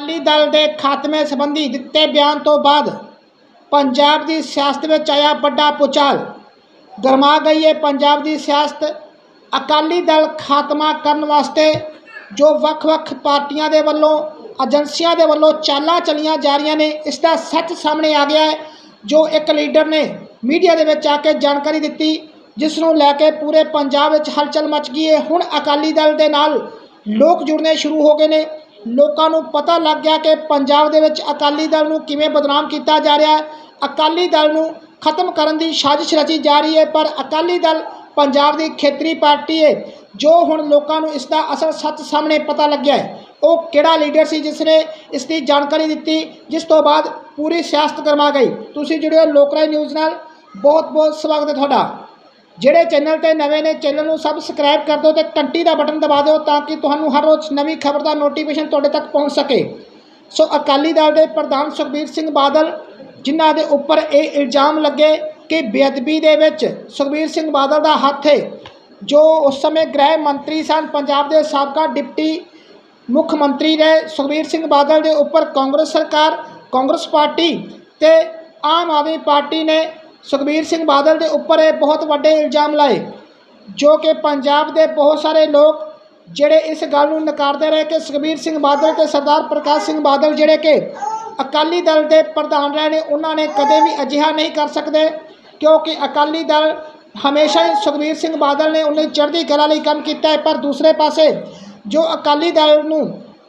ਅਕਾਲੀ ਦਲ ਦੇ ਖਾਤਮੇ ਸੰਬੰਧੀ ਦਿੱਤੇ ਬਿਆਨ ਤੋਂ ਬਾਅਦ ਪੰਜਾਬ ਦੀ ਸਿਆਸਤ ਵਿੱਚ ਆਇਆ ਵੱਡਾ ਪੁਚਾਲ। ਗਰਮਾ ਗਈ ਹੈ ਪੰਜਾਬ ਦੀ ਸਿਆਸਤ। ਅਕਾਲੀ ਦਲ ਖਾਤਮਾ ਕਰਨ ਵਾਸਤੇ ਜੋ ਵੱਖ-ਵੱਖ ਪਾਰਟੀਆਂ ਦੇ ਵੱਲੋਂ, ਏਜੰਸੀਆਂ ਦੇ ਵੱਲੋਂ ਚਾਲਾਂ ਚਲੀਆਂ ਜਾ ਰਹੀਆਂ ਨੇ, ਇਸ ਦਾ ਸੱਚ ਸਾਹਮਣੇ ਆ ਗਿਆ ਹੈ, ਜੋ ਇੱਕ ਲੀਡਰ ਨੇ ਮੀਡੀਆ ਦੇ ਵਿੱਚ ਆ ਕੇ ਜਾਣਕਾਰੀ ਦਿੱਤੀ, ਜਿਸ ਨੂੰ ਲੈ ਕੇ ਪੂਰੇ ਪੰਜਾਬ ਵਿੱਚ ਹਲਚਲ ਮਚ ਗਈ ਹੈ। ਹੁਣ ਅਕਾਲੀ ਦਲ ਦੇ ਨਾਲ ਲੋਕ ਜੁੜਨੇ ਸ਼ੁਰੂ ਹੋ ਗਏ ਨੇ। ਲੋਕਾਂ ਨੂੰ ਪਤਾ ਲੱਗ ਗਿਆ ਕਿ ਪੰਜਾਬ ਦੇ ਵਿੱਚ ਅਕਾਲੀ ਦਲ ਨੂੰ ਕਿਵੇਂ ਬਦਨਾਮ ਕੀਤਾ ਜਾ ਰਿਹਾ ਹੈ। ਅਕਾਲੀ ਦਲ ਨੂੰ ਖਤਮ ਕਰਨ ਦੀ ਸਾਜ਼ਿਸ਼ ਰਚੀ ਜਾ ਰਹੀ ਹੈ, ਪਰ ਅਕਾਲੀ ਦਲ ਪੰਜਾਬ ਦੀ ਖੇਤਰੀ ਪਾਰਟੀ ਹੈ, ਜੋ ਹੁਣ ਲੋਕਾਂ ਨੂੰ ਇਸ ਦਾ ਅਸਲ ਸੱਚ ਸਾਹਮਣੇ ਪਤਾ ਲੱਗਿਆ ਹੈ। ਉਹ ਕਿਹੜਾ ਲੀਡਰ ਸੀ ਜਿਸ ਨੇ ਇਸ ਦੀ ਜਾਣਕਾਰੀ ਦਿੱਤੀ, ਜਿਸ ਤੋਂ ਬਾਅਦ ਪੂਰੀ ਸਿਆਸਤ ਗਰਮਾ ਗਈ? ਤੁਸੀਂ ਜੁੜਿਓ ਲੋਕਰਾਈ ਨਿਊਜ਼ ਨਾਲ। ਬਹੁਤ ਬਹੁਤ ਸਵਾਗਤ ਹੈ ਤੁਹਾਡਾ। ਜਿਹੜੇ ਚੈਨਲ ਤੇ ਨਵੇਂ ਨੇ, ਚੈਨਲ ਨੂੰ ਸਬਸਕ੍ਰਾਈਬ ਕਰ ਦਿਓ ਤੇ ਘੰਟੀ ਦਾ ਬਟਨ ਦਬਾ ਦਿਓ ਤਾਂ ਕਿ ਤੁਹਾਨੂੰ ਹਰ ਰੋਜ਼ ਨਵੀਂ ਖਬਰ ਦਾ ਨੋਟੀਫਿਕੇਸ਼ਨ ਤੁਹਾਡੇ ਤੱਕ ਪਹੁੰਚ ਸਕੇ। ਸੋ ਅਕਾਲੀ ਦਲ ਦੇ ਪ੍ਰਧਾਨ ਸੁਖਬੀਰ ਸਿੰਘ ਬਾਦਲ, ਜਿਨ੍ਹਾਂ ਦੇ ਉੱਪਰ ਇਹ ਇਲਜ਼ਾਮ ਲੱਗੇ ਕਿ ਬੇਅਦਬੀ ਦੇ ਵਿੱਚ ਸੁਖਬੀਰ ਸਿੰਘ ਬਾਦਲ ਦਾ ਹੱਥ ਹੈ ਜੋ ਉਸ ਸਮੇਂ ਗ੍ਰਹਿ ਮੰਤਰੀ ਸਨ, ਪੰਜਾਬ ਦੇ ਸਾਬਕਾ ਡਿਪਟੀ ਮੁੱਖ ਮੰਤਰੀ ਰਹੇ, ਸੁਖਬੀਰ ਸਿੰਘ ਬਾਦਲ ਦੇ ਉੱਪਰ ਕਾਂਗਰਸ ਸਰਕਾਰ, ਕਾਂਗਰਸ ਪਾਰਟੀ ਤੇ ਆਮ ਆਦਮੀ ਪਾਰਟੀ ਨੇ ਸੁਖਬੀਰ ਸਿੰਘ ਬਾਦਲ ਦੇ ਉੱਪਰ ਇਹ ਬਹੁਤ ਵੱਡੇ ਇਲਜ਼ਾਮ ਲਾਏ, ਜੋ ਕਿ ਪੰਜਾਬ ਦੇ ਬਹੁਤ ਸਾਰੇ ਲੋਕ ਜਿਹੜੇ ਇਸ ਗੱਲ ਨੂੰ ਨਕਾਰਦੇ ਰਹੇ ਕਿ ਸੁਖਬੀਰ ਸਿੰਘ ਬਾਦਲ ਤੇ ਸਰਦਾਰ ਪ੍ਰਕਾਸ਼ ਸਿੰਘ ਬਾਦਲ ਜਿਹੜੇ ਕਿ ਅਕਾਲੀ ਦਲ ਦੇ ਪ੍ਰਧਾਨ ਰਹੇ ਨੇ, ਉਹਨਾਂ ਨੇ ਕਦੇ ਵੀ ਅਜਿਹਾ ਨਹੀਂ ਕਰ ਸਕਦੇ, ਕਿਉਂਕਿ ਅਕਾਲੀ ਦਲ ਹਮੇਸ਼ਾ ਹੀ ਸੁਖਬੀਰ ਸਿੰਘ ਬਾਦਲ ਨੇ ਉਹਨੇ ਚੜ੍ਹਦੀ ਕਲਾ ਲਈ ਕੰਮ ਕੀਤਾ ਹੈ, ਪਰ ਦੂਸਰੇ ਪਾਸੇ ਜੋ ਅਕਾਲੀ ਦਲ ਨੂੰ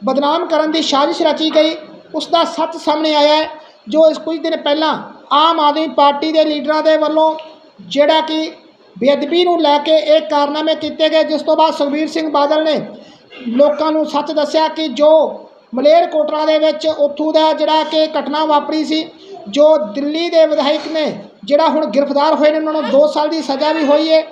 ਬਦਨਾਮ ਕਰਨ ਦੀ ਸਾਜ਼ਿਸ਼ ਰਚੀ ਗਈ ਉਸ ਦਾ ਸੱਚ ਸਾਹਮਣੇ ਆਇਆ ਹੈ। ਜੋ ਇਸ ਕੁਝ ਦਿਨ ਪਹਿਲਾਂ ਆਮ ਆਦਮੀ ਪਾਰਟੀ ਦੇ ਲੀਡਰਾਂ ਦੇ ਵੱਲੋਂ ਜਿਹੜਾ ਕਿ ਬੇਅਦਬੀ ਨੂੰ ਲੈ ਕੇ ਇਹ ਕਾਰਨਾਮੇ ਕੀਤੇ ਗਏ, ਜਿਸ ਤੋਂ ਬਾਅਦ ਸੁਖਬੀਰ ਸਿੰਘ ਬਾਦਲ ਨੇ ਲੋਕਾਂ ਨੂੰ ਸੱਚ ਦੱਸਿਆ ਕਿ ਜੋ ਮਲੇਰਕੋਟਲਾ ਦੇ ਵਿੱਚ ਉੱਥੋਂ ਦਾ ਜਿਹੜਾ ਕਿ ਘਟਨਾ ਵਾਪਰੀ ਸੀ, ਜੋ ਦਿੱਲੀ ਦੇ ਵਿਧਾਇਕ ਨੇ ਜਿਹੜਾ ਹੁਣ ਗ੍ਰਿਫਤਾਰ ਹੋਏ ਨੇ, ਉਹਨਾਂ ਨੂੰ 2 ਸਾਲ ਦੀ ਸਜ਼ਾ ਵੀ ਹੋਈ ਹੈ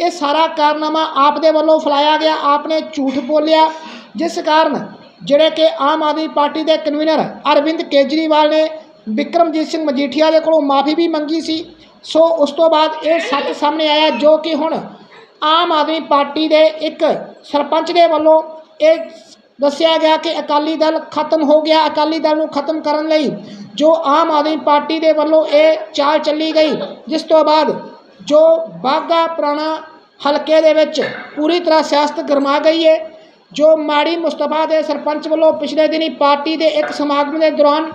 ਇਹ ਸਾਰਾ ਕਾਰਨਾਮਾ ਆਪ ਦੇ ਵੱਲੋਂ ਫੈਲਾਇਆ ਗਿਆ, ਆਪ ਨੇ ਝੂਠ ਬੋਲਿਆ, ਜਿਸ ਕਾਰਨ ਜਿਹੜੇ ਕਿ ਆਮ ਆਦਮੀ ਪਾਰਟੀ ਦੇ ਕਨਵੀਨਰ ਅਰਵਿੰਦ ਕੇਜਰੀਵਾਲ ਨੇ ਵਿਕਰਮਜੀਤ ਸਿੰਘ ਮਜੀਠੀਆ ਦੇ ਕੋਲੋਂ ਮਾਫੀ ਵੀ ਮੰਗੀ ਸੀ। ਸੋ ਉਸ ਤੋਂ ਬਾਅਦ ਇਹ ਸੱਚ ਸਾਹਮਣੇ ਆਇਆ ਜੋ ਕਿ ਹੁਣ ਆਮ ਆਦਮੀ ਪਾਰਟੀ ਦੇ ਇੱਕ ਸਰਪੰਚ ਦੇ ਵੱਲੋਂ ਇਹ ਦੱਸਿਆ ਗਿਆ ਕਿ ਅਕਾਲੀ ਦਲ ਖਤਮ ਹੋ ਗਿਆ। ਅਕਾਲੀ ਦਲ ਨੂੰ ਖਤਮ ਕਰਨ ਲਈ ਜੋ ਆਮ ਆਦਮੀ ਪਾਰਟੀ ਦੇ ਵੱਲੋਂ ਇਹ ਚਾਲ ਚੱਲੀ ਗਈ, ਜਿਸ ਤੋਂ ਬਾਅਦ ਜੋ ਬਾਗਾ ਪੁਰਾਣਾ ਹਲਕੇ ਦੇ ਵਿੱਚ ਪੂਰੀ ਤਰ੍ਹਾਂ ਸਿਆਸਤ ਗਰਮਾ ਗਈ ਹੈ, ਜੋ ਮਾੜੀ ਮੁਸਤਫਾ ਦੇ ਸਰਪੰਚ ਵੱਲੋਂ ਪਿਛਲੇ ਦਿਨੀ ਪਾਰਟੀ ਦੇ ਇੱਕ ਸਮਾਗਮ ਦੇ ਦੌਰਾਨ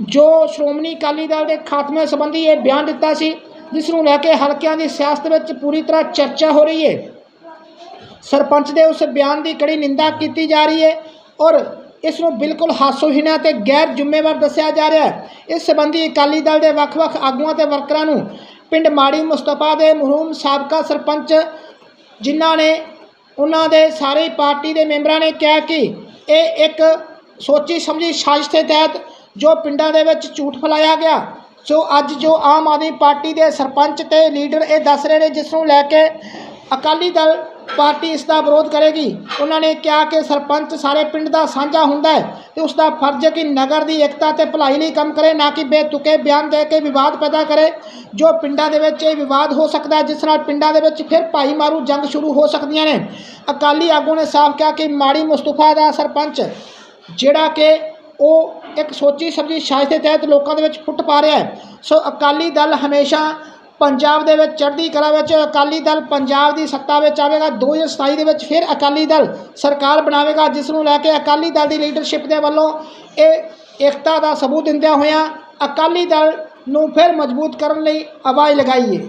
ਜੋ ਸ਼੍ਰੋਮਣੀ ਅਕਾਲੀ ਦਲ ਦੇ ਖਾਤਮੇ ਸੰਬੰਧੀ ਇਹ ਬਿਆਨ ਦਿੱਤਾ ਸੀ, ਜਿਸ ਨੂੰ ਲੈ ਕੇ ਹਲਕਿਆਂ ਦੀ ਸਿਆਸਤ ਵਿੱਚ ਪੂਰੀ ਤਰ੍ਹਾਂ ਚਰਚਾ ਹੋ ਰਹੀ ਹੈ। ਸਰਪੰਚ ਦੇ ਉਸ ਬਿਆਨ ਦੀ ਕੜੀ ਨਿੰਦਾ ਕੀਤੀ ਜਾ ਰਹੀ ਹੈ ਔਰ ਇਸ ਨੂੰ ਬਿਲਕੁਲ ਹਾਸੋਹੀਣਾ ਤੇ ਗੈਰ ਜ਼ਿੰਮੇਵਾਰ ਦੱਸਿਆ ਜਾ ਰਿਹਾ ਹੈ। ਇਸ ਸੰਬੰਧੀ ਅਕਾਲੀ ਦਲ ਦੇ ਵੱਖ-ਵੱਖ ਆਗੂਆਂ ਤੇ ਵਰਕਰਾਂ ਨੂੰ ਪਿੰਡ ਮਾੜੀ ਮੁਸਤਫਾ ਦੇ ਮਰਹੂਮ ਸਾਬਕਾ ਸਰਪੰਚ, ਜਿਨ੍ਹਾਂ ਨੇ ਉਹਨਾਂ ਦੇ ਸਾਰੇ ਪਾਰਟੀ ਦੇ ਮੈਂਬਰਾਂ ਨੇ ਕਿਹਾ ਕਿ ਇਹ ਇੱਕ ਸੋਚੀ ਸਮਝੀ ਸਾਜ਼ਿਸ਼ ਦੇ ਤਹਿਤ ਜੋ ਪਿੰਡਾਂ ਦੇ ਵਿੱਚ ਝੂਠ ਫੈਲਾਇਆ ਗਿਆ। ਸੋ ਅੱਜ ਜੋ ਆਮ ਆਦਮੀ ਪਾਰਟੀ ਦੇ ਸਰਪੰਚ ਤੇ ਲੀਡਰ ਇਹ ਦੱਸ ਰਹੇ ਨੇ, ਜਿਸ ਨੂੰ ਲੈ ਕੇ ਅਕਾਲੀ ਦਲ ਪਾਰਟੀ ਇਸ ਦਾ ਵਿਰੋਧ ਕਰੇਗੀ। ਉਹਨਾਂ ਨੇ ਕਿਹਾ ਕਿ ਸਰਪੰਚ ਸਾਰੇ ਪਿੰਡ ਦਾ ਸਾਂਝਾ ਹੁੰਦਾ ਹੈ ਤੇ ਉਸ ਦਾ ਫਰਜ਼ ਹੈ ਕਿ ਨਗਰ ਦੀ ਏਕਤਾ ਤੇ ਭਲਾਈ ਲਈ ਕੰਮ ਕਰੇ, ਨਾ ਕਿ ਬੇਤੁਕੇ ਬਿਆਨ ਦੇ ਕੇ ਵਿਵਾਦ ਪੈਦਾ ਕਰੇ। ਜੋ ਪਿੰਡਾਂ ਦੇ ਵਿੱਚ ਇਹ ਵਿਵਾਦ ਹੋ ਸਕਦਾ ਜਿਸ ਨਾਲ ਪਿੰਡਾਂ ਦੇ ਵਿੱਚ ਫਿਰ ਭਾਈ ਮਾਰੂ ਜੰਗ ਸ਼ੁਰੂ ਹੋ ਸਕਦੀਆਂ ਨੇ। ਅਕਾਲੀ ਆਗੂ ਨੇ ਸਾਫ਼ ਕਿਹਾ ਕਿ ਮਾੜੀ ਮੁਸਤਫਾ ਦਾ ਸਰਪੰਚ ਜਿਹੜਾ ਕਿ ਉਹ ਇੱਕ ਸੋਚੀ ਸਮਝੀ ਸਾਜ਼ਿਸ਼ ਦੇ ਤਹਿਤ ਲੋਕਾਂ ਦੇ ਵਿੱਚ ਫੁੱਟ ਪਾ ਰਿਹਾ ਹੈ। ਸੋ ਅਕਾਲੀ ਦਲ ਹਮੇਸ਼ਾ ਪੰਜਾਬ ਦੇ ਵਿੱਚ ਚੜ੍ਹਦੀ ਕਲਾ ਵਿੱਚ, ਅਕਾਲੀ ਦਲ ਪੰਜਾਬ ਦੀ ਸੱਤਾ ਵਿੱਚ ਆਵੇਗਾ। 2027 ਦੇ ਵਿੱਚ ਫਿਰ ਅਕਾਲੀ ਦਲ ਸਰਕਾਰ ਬਣਾਵੇਗਾ, ਜਿਸ ਨੂੰ ਲੈ ਕੇ ਅਕਾਲੀ ਦਲ ਦੀ ਲੀਡਰਸ਼ਿਪ ਦੇ ਵੱਲੋਂ ਇਹ ਏਕਤਾ ਦਾ ਸਬੂਤ ਦਿੰਦਿਆਂ ਹੋਇਆਂ ਅਕਾਲੀ ਦਲ ਨੂੰ ਫਿਰ ਮਜ਼ਬੂਤ ਕਰਨ ਲਈ ਆਵਾਜ਼ ਲਗਾਈਏ